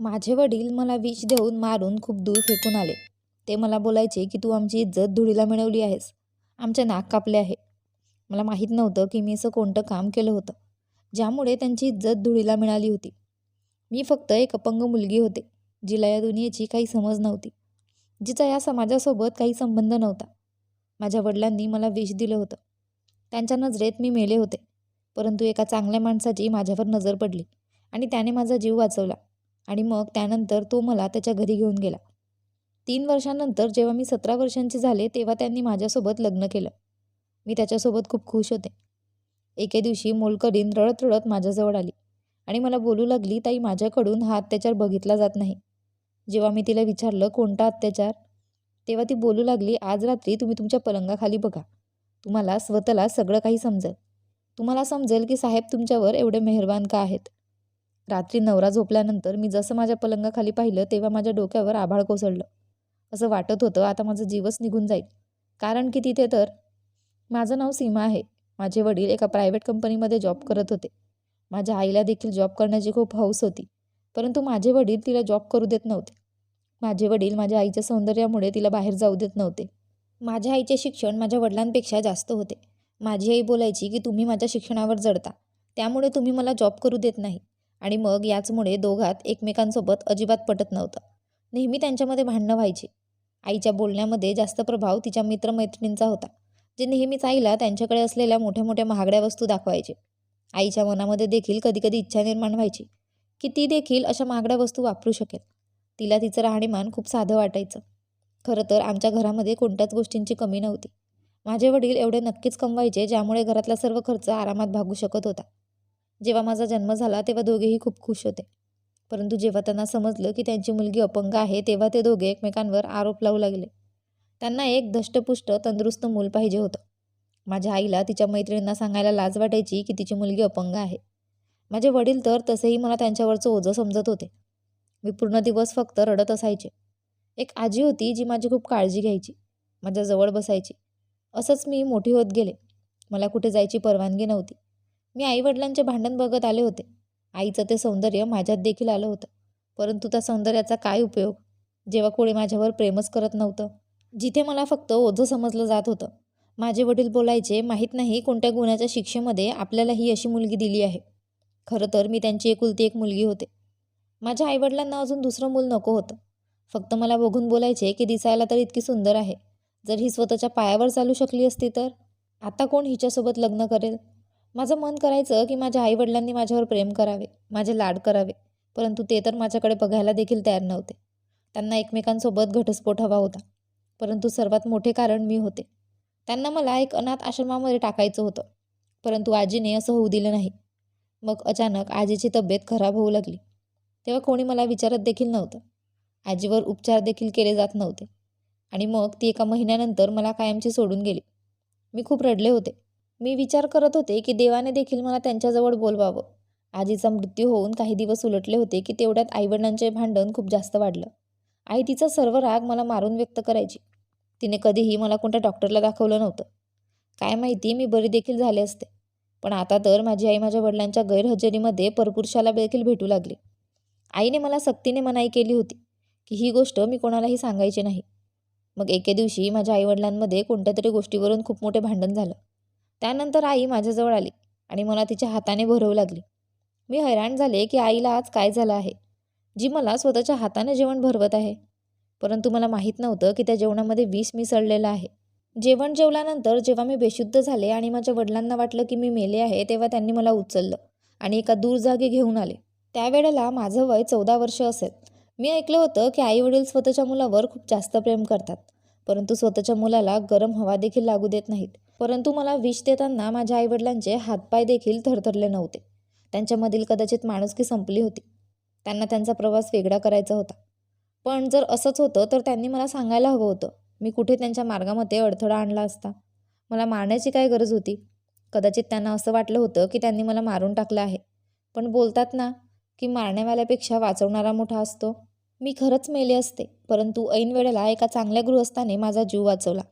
माझे वडील मला विष देऊन मारून खूप दूर फेकून आले. ते मला बोलायचे की तू आमची इज्जत धुळीला मिळवली आहेस. आमचे नाक कापले आहे. मला माहीत नव्हतं की मी असं कोणतं काम केलं होतं. ज्यामुळे त्यांची इज्जत धुळीला मिळाली होती. मी फक्त एक अपंग मुलगी होते जिला या दुनियेची काही समज नव्हती जिचा या समाजासोबत काही संबंध नव्हता. माझ्या वडिलांनी मला विष दिलं होतं. त्यांच्या नजरेत मी मेले होते परंतु एका चांगल्या माणसाची माझ्यावर नजर पडली आणि त्याने माझा जीव वाचवला. आणि मग त्यानंतर तो मला त्याच्या घरी घेऊन गेला. तीन वर्षानंतर जेव्हा मी सतरा वर्षांचे झाले तेव्हा त्यांनी माझ्यासोबत लग्न केलं. मी त्याच्यासोबत खूप खुश होते. एके दिवशी मोलकरीन रडत रडत माझ्याजवळ आली आणि मला बोलू लागली ताई माझ्याकडून हा अत्याचार बघितला जात नाही. जेव्हा मी तिला विचारलं कोणता अत्याचार? तेव्हा ती बोलू लागली आज रात्री तुम्ही तुमच्या पलंगाखाली बघा. तुम्हाला स्वतःला सगळं काही समजेल. तुम्हाला समजेल की साहेब तुमच्यावर एवढे मेहरबान का आहेत? रात्री नवरा झोपल्यानंतर मी जसं माझ्या पलंगाखाली पाहिलं तेव्हा माझ्या डोक्यावर आभाळ कोसळलं. असं वाटत होतं आता माझं जीवच निघून जाईल. कारण की तिथे तर माझं नाव सीमा आहे. माझे वडील एका प्रायव्हेट कंपनीमध्ये जॉब करत होते. माझ्या आईला देखील जॉब करण्याची खूप हौस होती. परंतु माझे वडील तिला जॉब करू देत नव्हते. माझे वडील माझ्या आईच्या सौंदर्यामुळे तिला बाहेर जाऊ देत नव्हते. माझ्या आईचे शिक्षण माझ्या वडिलांपेक्षा जास्त होते. माझी आई बोलायची की तुम्ही माझ्या शिक्षणावर जडता. त्यामुळे तुम्ही मला जॉब करू देत नाही. आणि मग याचमुळे दोघात एकमेकांसोबत अजिबात पटत नव्हतं. नेहमी त्यांच्यामध्ये भांडणं व्हायची. आईच्या बोलण्यामध्ये जास्त प्रभाव तिच्या मित्रमैत्रिणींचा होता जे नेहमीच आईला त्यांच्याकडे असलेल्या मोठ्या मोठ्या महागड्या वस्तू दाखवायचे. आईच्या मनामध्ये देखील कधीकधी इच्छा निर्माण व्हायची की ती देखील अशा महागड्या वस्तू वापरू शकेल. तिला तिचं राहणीमान खूप साधं वाटायचं. खरं तर आमच्या घरामध्ये कोणत्याच गोष्टींची कमी नव्हती. माझे वडील एवढे नक्कीच कमवायचे ज्यामुळे घरातला सर्व खर्च आरामात भागू शकत होता. जेव्हा माझा जन्म झाला तेव्हा दोघेही खूप खुश होते. परंतु जेव्हा त्यांना समजलं की त्यांची मुलगी अपंग आहे तेव्हा ते दोघे एकमेकांवर आरोप लावू लागले. त्यांना एक धष्टपुष्ट तंदुरुस्त मूल पाहिजे होतं. माझ्या आईला तिच्या मैत्रिणींना सांगायला लाज वाटायची की तिची मुलगी अपंग आहे. माझे वडील तर तसेही मला त्यांच्यावरचं ओझं समजत होते. मी पूर्ण दिवस फक्त रडत असायचे. एक आजी होती जी माझी खूप काळजी घ्यायची माझ्याजवळ बसायची. असंच मी मोठी होत गेले. मला कुठे जायची परवानगी नव्हती. मी आईवडिलांचे भांडण बघत आले होते. आईचं ते सौंदर्य माझ्यात देखील आलं होतं. परंतु त्या सौंदर्याचा काय उपयोग? जेव्हा कोणी माझ्यावर प्रेमच करत नव्हतं जिथे मला फक्त ओझं समजलं जात होतं. माझे वडील बोलायचे माहीत नाही कोणत्या गुन्ह्याच्या शिक्षेमध्ये आपल्याला ही अशी मुलगी दिली आहे. खरं तर मी त्यांची एकुलती एक मुलगी होते. माझ्या आईवडिलांना अजून दुसरं मूल नको होतं. फक्त मला बघून बोलायचे की दिसायला तर इतकी सुंदर आहे. जर ही स्वतःच्या पायावर चालू शकली असती तर? आता कोण हिच्यासोबत लग्न करेल? माझं मन करायचं की माझ्या आईवडिलांनी माझ्यावर प्रेम करावे माझे लाड करावे. परंतु ते तर माझ्याकडे बघायला देखील तयार नव्हते. त्यांना एकमेकांसोबत घटस्फोट हवा होता. परंतु सर्वात मोठे कारण मी होते. त्यांना मला एक अनाथ आश्रमामध्ये टाकायचं होतं. परंतु आजीने असं होऊ दिलं नाही. मग अचानक आजीची तब्येत खराब होऊ लागली. तेव्हा कोणी मला विचारत देखील नव्हतं. आजीवर उपचार देखील केले जात नव्हते. आणि मग ती एका महिन्यानंतर मला कायमची सोडून गेली. मी खूप रडले होते. मी विचार करत होते की देवाने देखील मला त्यांच्याजवळ बोलवावं. आजीचा मृत्यू होऊन काही दिवस उलटले होते की तेवढ्यात आईवडिलांचे भांडण खूप जास्त वाढलं. आई तिचा सर्व राग मला मारून व्यक्त करायची. तिने कधीही मला कोणत्या डॉक्टरला दाखवलं नव्हतं. काय माहिती मी बरी देखील झाले असते. पण आता तर माझी आई माझ्या वडिलांच्या गैरहजेरीमध्ये परपुरुषाला देखील भेटू लागली. आईने मला सक्तीने मनाई केली होती की ही गोष्ट मी कोणालाही सांगायची नाही. मग एके दिवशी माझ्या आईवडिलांमध्ये कोणत्या तरी गोष्टीवरून खूप मोठे भांडण झालं. त्यानंतर आई माझ्याजवळ आली आणि मला तिच्या हाताने भरवू लागली. मी हैराण झाले की आईला आज काय झालं आहे? जी मला स्वतःच्या हाताने जेवण भरवत आहे. परंतु मला माहीत नव्हतं की त्या जेवणामध्ये विष मिसळलेलं आहे. जेवण जेवल्यानंतर जेव्हा मी बेशुद्ध झाले आणि माझ्या वडिलांना वाटलं की मी मेले आहे तेव्हा त्यांनी मला उचललं आणि एका दूर जागी घेऊन आले. त्यावेळेला माझं वय चौदा वर्ष असेल. मी ऐकलं होतं की आईवडील स्वतःच्या मुलावर खूप जास्त प्रेम करतात. परंतु स्वतःच्या मुलाला गरम हवा देखील लागू देत नाहीत. परंतु मला विष देताना माझ्या आईवडिलांचे हातपाय देखील थरथरले नव्हते. त्यांच्यामधील कदाचित माणुसकी संपली होती. त्यांना त्यांचा प्रवास वेगळा करायचा होता. पण जर असंच होतं तर त्यांनी मला सांगायला हवं होतं. मी कुठे त्यांच्या मार्गामध्ये अडथळा आणला असता? मला मारण्याची काय गरज होती? कदाचित त्यांना असं वाटलं होतं की त्यांनी मला मारून टाकलं आहे. पण बोलतात ना की मारण्यावाल्यापेक्षा वाचवणारा मोठा असतो. मी खरंच मेले असते परंतु ऐन वेळेला एका चांगल्या गृहस्थाने माझा जीव वाचवला.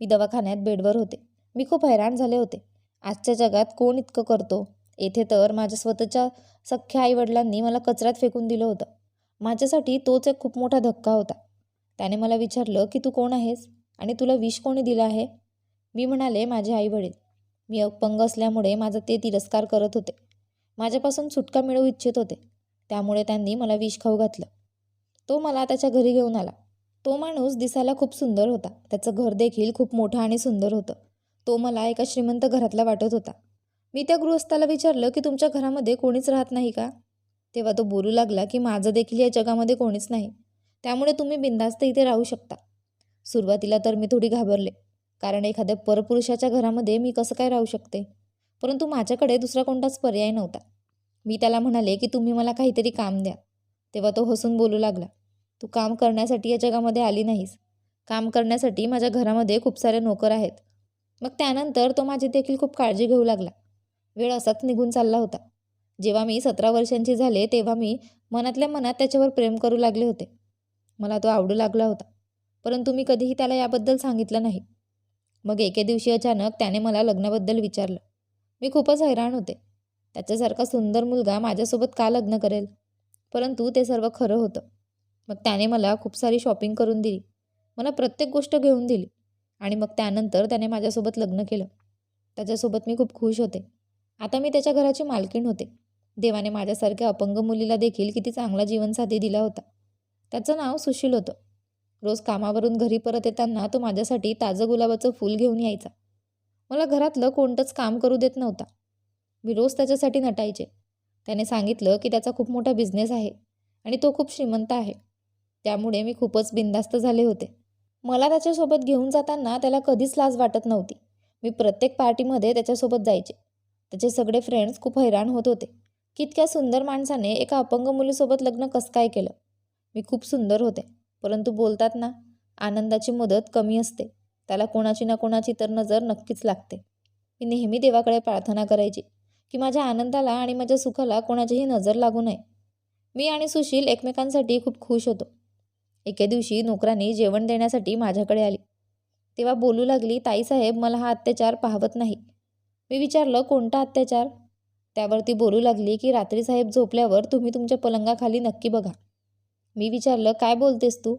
मी दवाखान्यात बेडवर होते. मी खूप हैराण झाले होते. आजच्या जगात कोण इतकं करतो? येथे तर माझ्या स्वतःच्या सख्ख्या आईवडिलांनी मला कचऱ्यात फेकून दिलं होतं. माझ्यासाठी तोच एक खूप मोठा धक्का होता. त्याने मला विचारलं की तू कोण आहेस? आणि तुला विष कोणी दिलं आहे? मी म्हणाले माझे आईवडील. मी अपंग असल्यामुळे माझा ते तिरस्कार करत होते. माझ्यापासून सुटका मिळवू इच्छित होते. त्यामुळे त्यांनी मला विष खाऊ घातलं. तो मला त्याच्या घरी घेऊन आला. तो माणूस दिसायला खूप सुंदर होता. त्याचं घर देखील खूप मोठं आणि सुंदर होतं. तो मला एका श्रीमंत घरातला वाटत होता. मी त्या गृहस्थाला विचारलं की तुमच्या घरामध्ये कोणीच राहत नाही का? तेव्हा तो बोलू लागला की माझं देखील या जगामध्ये कोणीच नाही. त्यामुळे तुम्ही बिंदास्त इथे राहू शकता. सुरुवातीला तर मी थोडी घाबरले कारण एखाद्या परपुरुषाच्या घरामध्ये मी कसं काय राहू शकते? परंतु माझ्याकडे दुसरा कोणताच पर्याय नव्हता. मी त्याला म्हणाले की तुम्ही मला काहीतरी काम द्या. तेव्हा तो हसून बोलू लागला तू काम करण्यासाठी या जगामध्ये आली नाहीस. काम करण्यासाठी माझ्या घरामध्ये खूप सारे नोकर आहेत. मग त्यानंतर तो माझी देखील खूप काळजी घेऊ लागला. वेळ असाच निघून चालला होता. जेव्हा मी सतरा वर्षांची झाले तेव्हा मी मनातल्या मनात त्याच्यावर प्रेम करू लागले होते. मला तो आवडू लागला होता. परंतु मी कधीही त्याला याबद्दल सांगितलं नाही. मग एके दिवशी अचानक त्याने मला लग्नाबद्दल विचारलं. मी खूपच हैराण होते. त्याच्यासारखा सुंदर मुलगा माझ्यासोबत का लग्न करेल? परंतु ते सर्व खरं होतं. मग त्याने मला खूप सारी शॉपिंग करून दिली. मला प्रत्येक गोष्ट घेऊन दिली. आणि मग त्यानंतर त्याने माझ्यासोबत लग्न केलं. त्याच्यासोबत मी खूप खुश होते. आता मी त्याच्या घराची मालकीण होते. देवाने माझ्यासारख्या अपंग मुलीला देखील किती चांगला जीवनसाथी दिला होता. त्याचं नाव सुशील होतं. रोज कामावरून घरी परत येताना तो माझ्यासाठी ताजं गुलाबाचं फूल घेऊन यायचा. मला घरातलं कोणतंच काम करू देत नव्हता. मी रोज त्याच्यासाठी नटायचे. त्याने सांगितलं की त्याचा खूप मोठा बिझनेस आहे आणि तो खूप श्रीमंत आहे. त्यामुळे मी खूपच बिंदास्त झाले होते. मला त्याच्यासोबत घेऊन जाताना त्याला कधीच लाज वाटत नव्हती. मी प्रत्येक पार्टीमध्ये त्याच्यासोबत जायचे. त्याचे सगळे फ्रेंड्स खूप हैराण होत होते. की इतक्या सुंदर माणसाने एका अपंग मुलीसोबत लग्न कसं काय केलं? मी खूप सुंदर होते परंतु बोलतात ना आनंदाची मुदत कमी असते. त्याला कोणाची ना कोणाची तर नजर नक्कीच लागते. मी नेहमी देवाकडे प्रार्थना करायची की माझ्या आनंदाला आणि माझ्या सुखाला कोणाचीही नजर लागू नये. मी आणि सुशील एकमेकांसाठी खूप खुश होतो. एके दिवशी नोकरांनी जेवण देण्यासाठी माझ्याकडे आली. तेव्हा बोलू लागली ताईसाहेब मला हा अत्याचार पाहवत नाही. मी विचारलं कोणता अत्याचार? त्यावर ती बोलू लागली की रात्री साहेब झोपल्यावर तुम्ही तुमच्या पलंगाखाली नक्की बघा. मी विचारलं काय बोलतेस तू?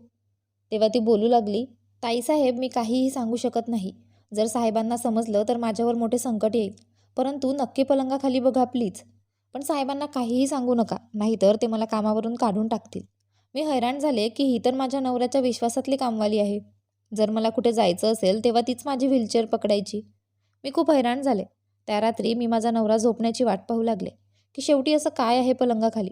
तेव्हा ती बोलू लागली ताईसाहेब मी काहीही सांगू शकत नाही. जर साहेबांना समजलं तर माझ्यावर मोठे संकट येईल. परंतु नक्की पलंगाखाली बघा प्लीज. पण साहेबांना काहीही सांगू नका नाहीतर ते मला कामावरून काढून टाकतील. मी हैराण झाले की ही तर माझ्या नवऱ्याच्या विश्वासातली कामवाली आहे. जर मला कुठे जायचं असेल तेव्हा तीच माझी व्हीलचेअर पकडायची. मी खूप हैराण झाले. त्या रात्री मी माझा नवरा झोपण्याची वाट पाहू लागले की शेवटी असं काय आहे पलंगाखाली?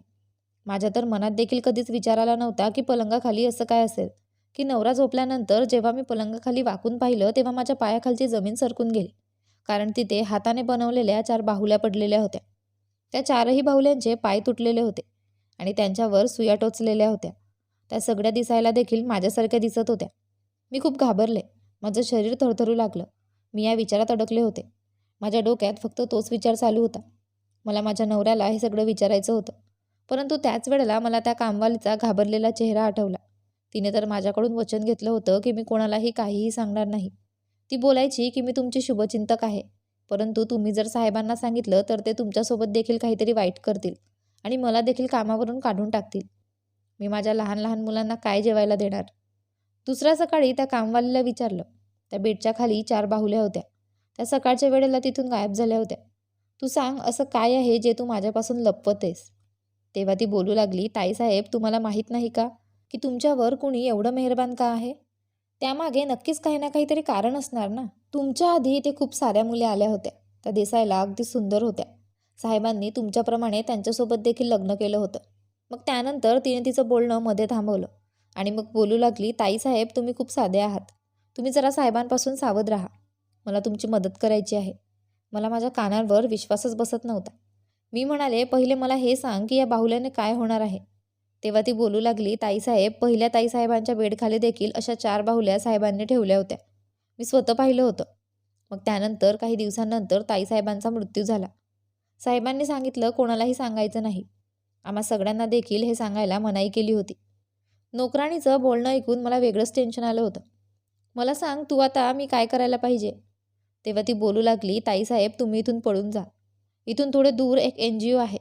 माझ्या तर मनात देखील कधीच विचार आला नव्हता की पलंगाखाली असं काय असेल की नवरा झोपल्यानंतर जेव्हा मी पलंगाखाली वाकून पाहिलं तेव्हा माझ्या पायाखालची जमीन सरकून गेली कारण तिथे हाताने बनवलेल्या चार बाहुल्या पडलेल्या होत्या. त्या चारही बाहुल्यांचे पाय तुटलेले होते. आणि त्यांच्यावर सुया टोचलेल्या होत्या. त्या सगळ्या दिसायला देखील माझ्यासारख्या दिसत होत्या. मी खूप घाबरले. माझं शरीर थरथरू लागलं. मी या विचारात अडकले होते. माझ्या डोक्यात फक्त तोच विचार चालू होता. मला माझ्या नवऱ्याला हे सगळं विचारायचं होतं. परंतु त्याच वेळेला मला त्या कामवालीचा घाबरलेला चेहरा आठवला. तिने तर माझ्याकडून वचन घेतलं होतं की मी कोणालाही काहीही सांगणार नाही. ती बोलायची की मी तुमची शुभचिंतक आहे. परंतु तुम्ही जर साहेबांना सांगितलं तर ते तुमच्यासोबत देखील काहीतरी वाईट करतील. आणि मला देखील कामावरून काढून टाकतील. मी माझ्या लहान लहान मुलांना काय जेवायला देणार? दुसऱ्या सकाळी त्या कामवालीला विचारलं. त्या बेडच्या खाली चार बाहुल्या होत्या. त्या सकाळच्या वेळेला तिथून गायब झाल्या होत्या. तू सांग असं काय आहे जे तू माझ्यापासून लपवतेस? तेव्हा ती बोलू लागली ताईसाहेब तुम्हाला माहीत नाही का की तुमच्यावर कुणी एवढं मेहरबान का आहे? त्यामागे नक्कीच काही ना काहीतरी कारण असणार ना. तुमच्या आधी ते खूप साऱ्या मुली आल्या होत्या. त्या दिसायला अगदी सुंदर होत्या. साहेबांनी तुमच्याप्रमाणे त्यांच्यासोबत देखील लग्न केलं होतं. मग त्यानंतर तिने तिचं बोलणं मध्ये थांबवलं. आणि मग बोलू लागली ताईसाहेब तुम्ही खूप साधे आहात. तुम्ही जरा साहेबांपासून सावध राहा. मला तुमची मदत करायची आहे. मला माझ्या कानांवर विश्वासच बसत नव्हता. मी म्हणाले पहिले मला हे सांग की या बाहुल्याने काय होणार आहे? तेव्हा ती बोलू लागली ताईसाहेब पहिल्या ताईसाहेबांच्या बेडखाली देखील अशा चार बाहुल्या साहेबांनी ठेवल्या होत्या. मी स्वतः पाहिलं होतं. मग त्यानंतर काही दिवसांनंतर ताईसाहेबांचा मृत्यू झाला. साहेबांनी सांगितलं कोणालाही सांगायचं नाही. आम्हा सगळ्यांना देखील हे सांगायला मनाई केली होती. नोकराणीचं बोलणं ऐकून मला वेगळंच टेन्शन आलं होतं. मला सांग तू आता मी काय करायला पाहिजे? तेव्हा ती बोलू लागली ताईसाहेब तुम्ही इथून पळून जा. इथून थोडे दूर एक एन जी ओ आहे.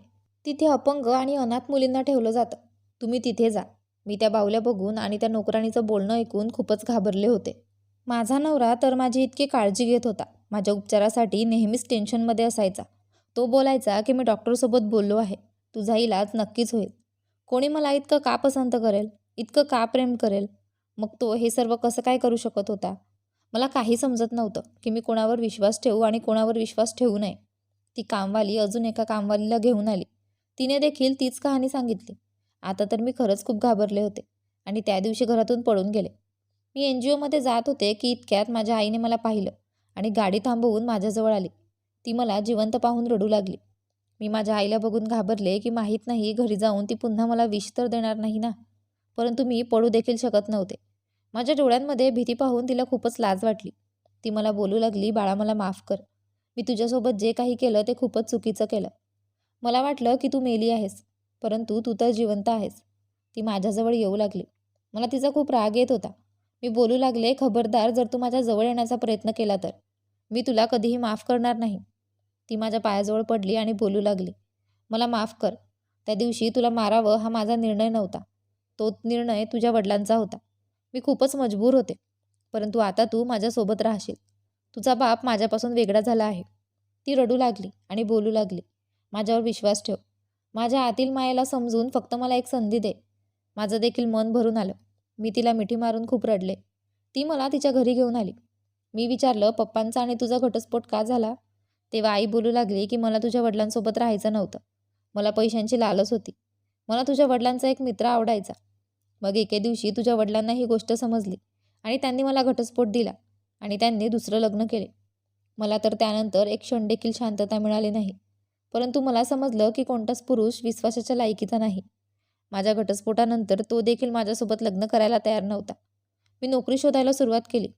तिथे अपंग आणि अनाथ मुलींना ठेवलं जातं. तुम्ही तिथे जा. मी त्या बावल्या बघून आणि त्या नोकराणीचं बोलणं ऐकून खूपच घाबरले होते. माझा नवरा तर माझी इतकी काळजी घेत होता. माझ्या उपचारासाठी नेहमीच टेन्शनमध्ये असायचा. तो बोलायचा की मी डॉक्टरसोबत बोललो आहे. तुझा इलाज नक्कीच होईल. कोणी मला इतकं का पसंत करेल? इतकं का प्रेम करेल? मग तो हे सर्व कसं काय करू शकत होता? मला काही समजत नव्हतं की मी कोणावर विश्वास ठेवू आणि कोणावर विश्वास ठेवू नये. ती कामवाली अजून एका कामवालीला घेऊन आली. तिने देखील तीच कहाणी सांगितली. आता तर मी खरंच खूप घाबरले होते आणि त्या दिवशी घरातून पळून गेले. मी एन जी ओमध्ये जात होते की इतक्यात माझ्या आईने मला पाहिलं आणि गाडी थांबवून माझ्याजवळ आली. ती मला जिवंत पाहून रडू लागली. मी माझ्या आईला बघून घाबरले की माहीत नाही घरी जाऊन ती पुन्हा मला विष तर देणार नाही ना? परंतु मी पडू देखील शकत नव्हते. माझ्या डोळ्यांमध्ये भीती पाहून तिला खूपच लाज वाटली. ती मला बोलू लागली बाळा मला माफ कर. मी तुझ्यासोबत जे काही केलं ते खूपच चुकीचं केलं. मला वाटलं की तू मेली आहेस परंतु तू तर जिवंत आहेस ती माझ्याजवळ येऊ लागली. मला तिचा खूप राग येत होता. मी बोलू लागले खबरदार जर तू माझ्या जवळ येण्याचा प्रयत्न केला तर. मी तुला कधीही माफ करणार नाही. ती माझ्या पायाजवळ पडली आणि बोलू लागली. मला माफ कर. त्या दिवशी तुला मारावं हा माझा निर्णय नव्हता. तो निर्णय तुझ्या वडिलांचा होता. मी खूपच मजबूर होते. परंतु आता तू माझ्यासोबत राहशील. तुझा बाप माझ्यापासून वेगळा झाला आहे. ती रडू लागली आणि बोलू लागली. माझ्यावर विश्वास ठेव. माझ्या आतील मायेला समजून फक्त मला एक संधी दे. माझं देखील मन भरून आलं. मी तिला मिठी मारून खूप रडले. ती मला तिच्या घरी घेऊन आली. मी विचारलं पप्पांचा आणि तुझा घटस्फोट का झाला? तेव्हा आई बोलू लागली की मला तुझ्या वडिलांसोबत राहायचं नव्हतं. मला पैशांची लालच होती. मला तुझ्या वडिलांचा एक मित्र आवडायचा. मग एके दिवशी तुझ्या वडिलांना ही गोष्ट समजली आणि त्यांनी मला घटस्फोट दिला आणि त्यांनी दुसरं लग्न केले. मला तर त्यानंतर एक क्षण देखील शांतता मिळाली नाही. परंतु मला समजलं की कोणताच पुरुष विश्वासाच्या लायकीचा नाही. माझ्या घटस्फोटानंतर तो देखील माझ्यासोबत लग्न करायला तयार नव्हता. मी नोकरी शोधायला सुरुवात केली.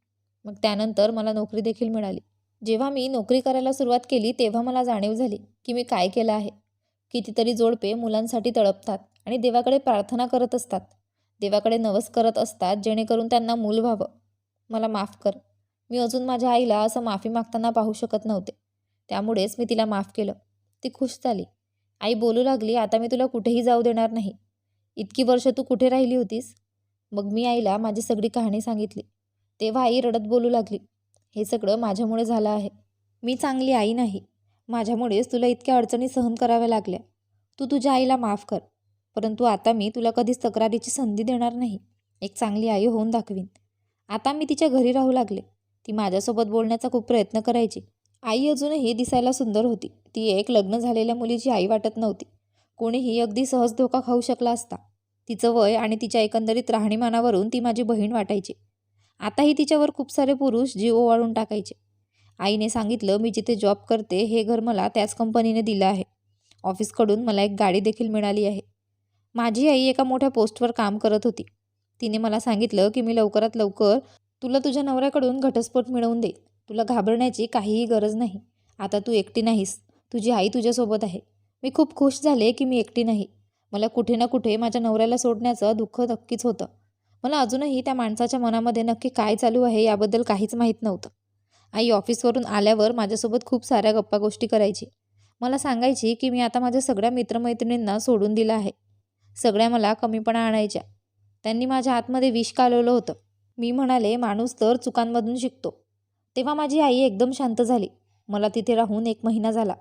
मग त्यानंतर मला नोकरी देखील मिळाली. जेव्हा मी नोकरी करायला सुरुवात केली तेव्हा मला जाणीव झाली की मी काय केलं आहे. कितीतरी जोडपे मुलांसाठी तळपतात आणि देवाकडे प्रार्थना करत असतात. देवाकडे नवस करत असतात जेणेकरून त्यांना मूल व्हावं. मला माफ कर. मी अजून माझ्या आईला असं माफी मागताना पाहू शकत नव्हते. त्यामुळेच मी तिला माफ केलं. ती खुश झाली. आई बोलू लागली आता मी तुला कुठेही जाऊ देणार नाही. इतकी वर्ष तू कुठे राहिली होतीस? मग मी आईला माझी सगळी कहाणी सांगितली. तेव्हा आई रडत बोलू लागली. हे सगळं माझ्यामुळे झालं आहे. मी चांगली आई नाही. माझ्यामुळेच तुला इतक्या अडचणी सहन कराव्या लागल्या. तू तुझ्या आईला माफ कर. परंतु आता मी तुला कधीच तक्रारीची संधी देणार नाही. एक चांगली आई होऊन दाखवीन. आता मी तिच्या घरी राहू लागले. ती माझ्यासोबत बोलण्याचा खूप प्रयत्न करायची. आई अजूनही दिसायला सुंदर होती. ती एक लग्न झालेल्या मुलीची आई वाटत नव्हती. कोणीही अगदी सहज धोका खाऊ शकला असता. तिचं वय आणि तिच्या एकंदरीत राहणीमानावरून ती माझी बहीण वाटायची. आताही तिच्यावर खूप सारे पुरुष जीव ओवाळून टाकायचे. आईने सांगितलं मी जिथे जॉब करते हे घर मला त्याच कंपनीने दिलं आहे. ऑफिसकडून मला एक गाडी देखील मिळाली आहे. माझी आई एका मोठ्या पोस्टवर काम करत होती. तिने मला सांगितलं की मी लवकरात लवकर तुला तुझ्या नवऱ्याकडून घटस्फोट मिळवून देईल तुला घाबरण्याची काहीही गरज नाही. आता तू एकटी नाहीस. तुझी आई तुझ्यासोबत आहे. मी खूप खुश झाले की मी एकटी नाही. मला कुठे ना कुठे माझ्या नवऱ्याला सोडण्याचं दुःख नक्कीच होतं. मला अजूनही त्या माणसाच्या मनामध्ये नक्की काय चालू आहे याबद्दल काहीच माहीत नव्हतं. आई ऑफिसवरून आल्यावर माझ्यासोबत खूप साऱ्या गप्पा गोष्टी करायची. मला सांगायची की मी आता माझ्या सगळ्या मित्रमैत्रिणींना सोडून दिलं आहे. सगळ्या मला कमीपणा आणायच्या. त्यांनी माझ्या आतमध्ये विष कालवलं होतं. मी म्हणाले माणूस तर चुकांमधून शिकतो. तेव्हा माझी आई एकदम शांत झाली. मला तिथे राहून एक महिना झाला.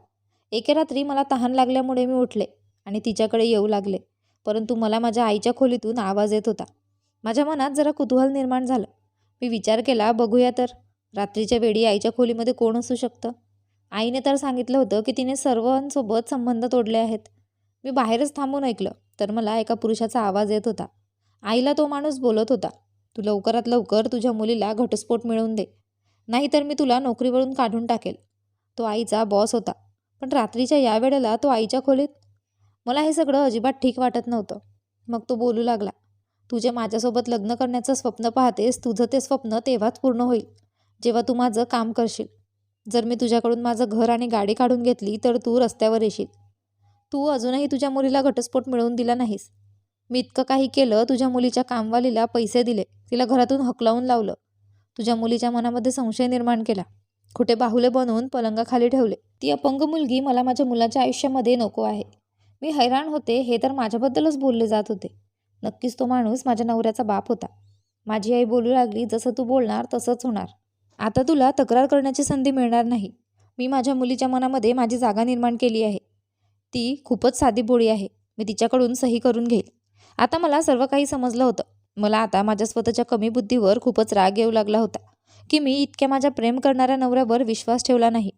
एके रात्री मला तहान लागल्यामुळे मी उठले आणि तिच्याकडे येऊ लागले. परंतु मला माझ्या आईच्या खोलीतून आवाज येत होता. माझ्या मनात जरा कुतूहल निर्माण झालं. मी विचार केला बघूया तर. रात्रीच्या वेळी आईच्या खोलीमध्ये कोण असू शकतं? आईने तर सांगितलं होतं की तिने सर्वांसोबत संबंध तोडले आहेत. मी बाहेरच थांबून ऐकलं तर मला एका पुरुषाचा आवाज येत होता. आईला तो माणूस बोलत होता तू लवकरात लवकर तुझ्या मुलीला घटस्फोट मिळवून दे. नाहीतर मी तुला नोकरीवरून काढून टाकेल. तो आईचा बॉस होता. पण रात्रीच्या या वेळेला तो आईच्या खोलीत? मला हे सगळं अजिबात ठीक वाटत नव्हतं. मग तो बोलू लागला तुझे माझ्यासोबत लग्न करण्याचं स्वप्न पाहतेस तुझं ते स्वप्न तेव्हाच पूर्ण होईल जेव्हा तू माझं काम करशील. जर मी तुझ्याकडून माझं घर आणि गाडी काढून घेतली तर तू रस्त्यावर येशील. तू अजूनही तुझ्या मुलीला घटस्फोट मिळवून दिला नाहीस. मी इतकं काही केलं तुझ्या मुलीच्या कामवालीला पैसे दिले तिला घरातून हकलावून लावलं. तुझ्या मुलीच्या मनामध्ये संशय निर्माण केला. खोटे बाहुले बनवून पलंगाखाली ठेवले. ती अपंग मुलगी मला माझ्या मुलाच्या आयुष्यामध्ये नको आहे. मी हैराण होते हे तर माझ्याबद्दलच बोलले जात होते. नक्कीच तो माणूस माझ्या नवऱ्याचा बाप होता. माझी आई बोलू लागली जसं तू बोलणार तसंच होणार. आता तुला तक्रार करण्याची संधी मिळणार नाही. मी माझ्या मुलीच्या मनामध्ये माझी जागा निर्माण केली आहे. ती खूपच साधी बोळी आहे. मी तिच्याकडून सही करून घेईल. आता मला सर्व काही समजलं होतं. मला आता माझ्या स्वतःच्या कमी बुद्धीवर खूपच राग येऊ लागला होता की मी इतक्या माझ्या प्रेम करणाऱ्या नवऱ्यावर विश्वास ठेवला नाही.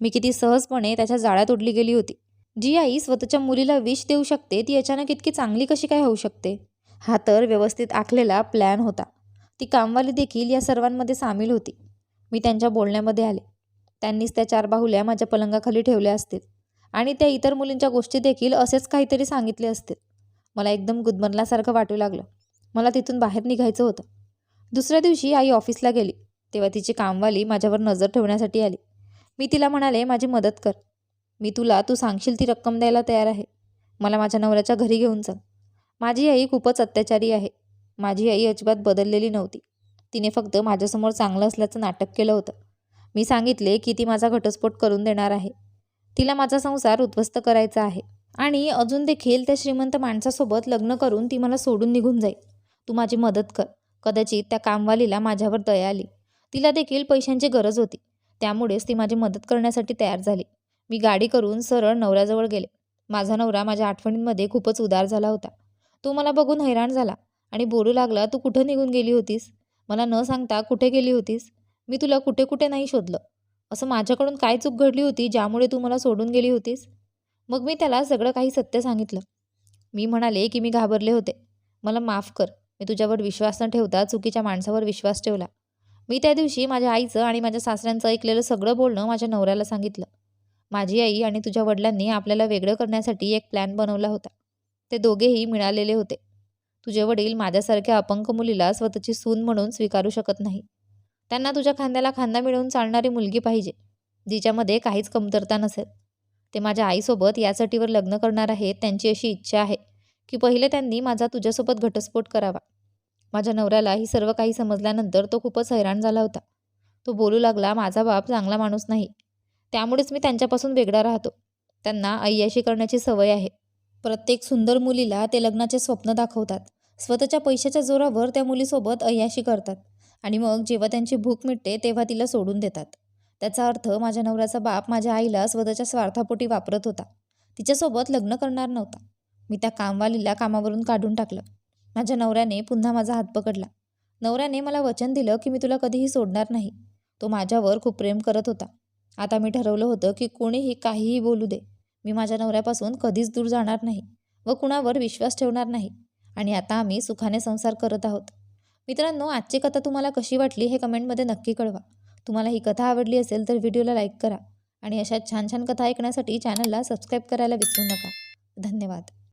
मी किती सहजपणे त्याच्या जाळ्यात उडली गेली होती. जी आई स्वतःच्या मुलीला विष देऊ शकते ती अचानक इतकी चांगली कशी काय होऊ शकते? हा तर व्यवस्थित आखलेला प्लॅन होता. ती कामवाली देखील या सर्वांमध्ये सामील होती. मी त्यांच्या बोलण्यामध्ये आले. त्यांनीच त्या चार बाहुल्या माझ्या पलंगाखाली ठेवल्या असतील. आणि त्या इतर मुलींच्या गोष्टी देखील असेच काहीतरी सांगितले असतील. मला एकदम गुदमरल्यासारखं वाटू लागलं. मला तिथून बाहेर निघायचं होतं. दुसऱ्या दिवशी आई ऑफिसला गेली. तेव्हा तिची कामवाली माझ्यावर नजर ठेवण्यासाठी आली. मी तिला म्हणाले माझी मदत कर. मी तुला तू सांगशील ती रक्कम द्यायला तयार आहे. मला माझ्या नवऱ्याच्या घरी घेऊन चल माझी आई खूपच अत्याचारी आहे. माझी आई अजिबात बदललेली नव्हती. तिने फक्त माझ्यासमोर चांगलं असल्याचं नाटक केलं होतं. मी सांगितले की ती माझा घटस्फोट करून देणार आहे. तिला माझा संसार उद्ध्वस्त करायचा आहे. आणि अजून देखील त्या श्रीमंत माणसासोबत लग्न करून ती मला सोडून निघून जाईल. तू माझी मदत कर. कदाचित त्या कामवालीला माझ्यावर दया आली. तिला देखील पैशांची गरज होती. त्यामुळेच ती माझी मदत करण्यासाठी तयार झाली. मी गाडी करून सरळ नवऱ्याजवळ गेले. माझा नवरा माझ्या आठवणींमध्ये खूपच उदार झाला होता. तो मला बघून हैराण झाला आणि बोलू लागला तू कुठं निघून गेली होतीस? मला न सांगता कुठे गेली होतीस? मी तुला कुठे कुठे नाही शोधलं. असं माझ्याकडून काय चूक घडली होती ज्यामुळे तू मला सोडून गेली होतीस? मग मी त्याला सगळं काही सत्य सांगितलं. मी म्हणाले की मी घाबरले होते. मला माफ कर. मी तुझ्यावर विश्वास न ठेवता चुकीच्या माणसावर विश्वास ठेवला. मी त्या दिवशी माझ्या आईचं आणि माझ्या सासऱ्यांचं ऐकलेलं सगळं बोलणं माझ्या नवऱ्याला सांगितलं. माझी आई आणि तुझ्या वडिलांनी आपल्याला वेगळं करण्यासाठी एक प्लॅन बनवला होता. ते दोघेही मिळालेले होते. तुझे वडील माझ्यासारख्या अपंग मुलीला स्वतःची सून म्हणून स्वीकारू शकत नाही. त्यांना तुझ्या खांद्याला खांदा मिळवून चालणारी मुलगी पाहिजे जिच्यामध्ये काहीच कमतरता नसेल. ते माझ्या आईसोबत यासाठीवर लग्न करणार आहेत त्यांची अशी इच्छा आहे की पहिले त्यांनी माझा तुझ्यासोबत घटस्फोट करावा. माझ्या नवऱ्याला ही सर्व काही समजल्यानंतर तो खूपच हैराण झाला होता. तो बोलू लागला माझा बाप चांगला माणूस नाही. त्यामुळेच मी त्यांच्यापासून वेगळा राहतो. त्यांना अय्याशी करण्याची सवय आहे. प्रत्येक सुंदर मुलीला ते लग्नाचे स्वप्न दाखवतात. स्वतःच्या पैशाच्या जोरावर त्या मुलीसोबत अय्याशी करतात. आणि मग जेव्हा त्यांची भूक मिटते तेव्हा तिला सोडून देतात. त्याचा अर्थ माझ्या नवऱ्याचा बाप माझ्या आईला स्वतःच्या स्वार्थापोटी वापरत होता. तिच्यासोबत लग्न करणार नव्हता. मी त्या कामवालीला कामावरून काढून टाकलं. माझ्या नवऱ्याने पुन्हा माझा हात पकडला. नवऱ्याने मला वचन दिलं की मी तुला कधीही सोडणार नाही. तो माझ्यावर खूप प्रेम करत होता. आता मी ठरवलं होतं की कोणीही काहीही बोलू दे. मी माझ्या नवऱ्यापासून कधीच दूर जाणार नाही व कुणावर विश्वास ठेवणार नाही. आणि आता आम्ही सुखाने संसार करत आहोत. मित्रांनो आजची कथा तुम्हाला कशी वाटली हे कमेंटमध्ये नक्की कळवा. तुम्हाला ही कथा आवडली असेल तर व्हिडिओला लाईक करा. आणि अशा छान छान कथा ऐकण्यासाठी चॅनलला सबस्क्राईब करायला विसरू नका. धन्यवाद.